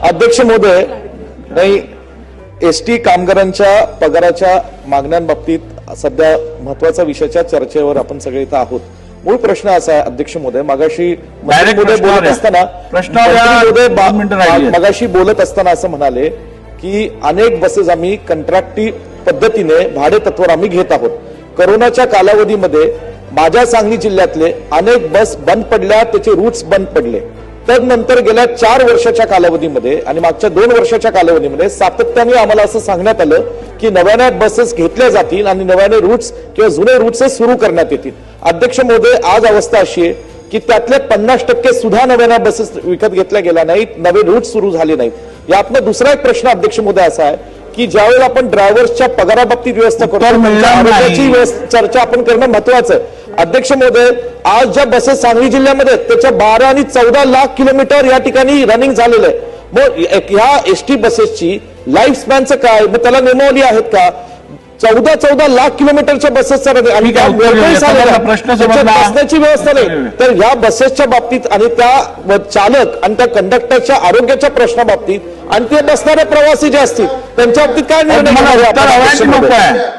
अध्यक्ष महोदय नाही एस टी कामगारांच्या पगाराच्या मागण्यांबाबतीत सध्या महत्त्वाच्या विषयाच्या चर्चेवर आपण सगळे इथं आहोत मूळ प्रश्न असा आहे अध्यक्ष महोदय मागाशी बोलत. असताना आहेत. मगाशी बोलत असताना असं म्हणाले की अनेक बसेस आम्ही कंत्राटी पद्धतीने भाडे तत्वावर आम्ही घेत आहोत करोनाच्या कालावधीमध्ये माझ्या सांगली जिल्ह्यातले अनेक बस बंद पडल्या त्याचे रूट्स बंद पडले तदनंतर गेल्या चार वर्षाच्या कालावधीमध्ये आणि मागच्या दोन वर्षाच्या कालावधीमध्ये सातत्याने आम्हाला असं सांगण्यात आलं की नव्याने बसेस घेतल्या जातील आणि नव्याने रूट्स किंवा जुने रूट्स सुरू करण्यात येतील. अध्यक्ष महोदय आज अवस्था अशी आहे की त्यातले पन्नास टक्के सुद्धा नव्याने बसेस विकत घेतल्या गेल्या नाहीत नवे रूट सुरू झाले नाहीत. यातनं दुसरा एक प्रश्न अध्यक्ष महोदय असा आहे की ज्यावेळेला आपण ड्रायव्हर्सच्या पगाराबाबतीत व्यवस्था करतो चर्चा आपण करणं महत्वाचं आहे. अध्यक्ष महोदय आज ज्या बसेस सांगली जिल्ह्यामध्ये त्याच्या बारा आणि चौदा लाख किलोमीटर या ठिकाणी रनिंग झालेलं आहे. मग ह्या एस टी बसेसची लाईफ स्पॅनचं काय? मग त्याला नियमावली आहेत का? चौदा चौदा लाख किलोमीटरच्या बसेसचा? बसण्याची व्यवस्था नाही. तर या बसेसच्या बाबतीत आणि त्या चालक आणि त्या कंडक्टरच्या आरोग्याच्या प्रश्नाबाबतीत आणि ते बसणारे प्रवासी जे असतील त्यांच्या बाबतीत काय निर्णय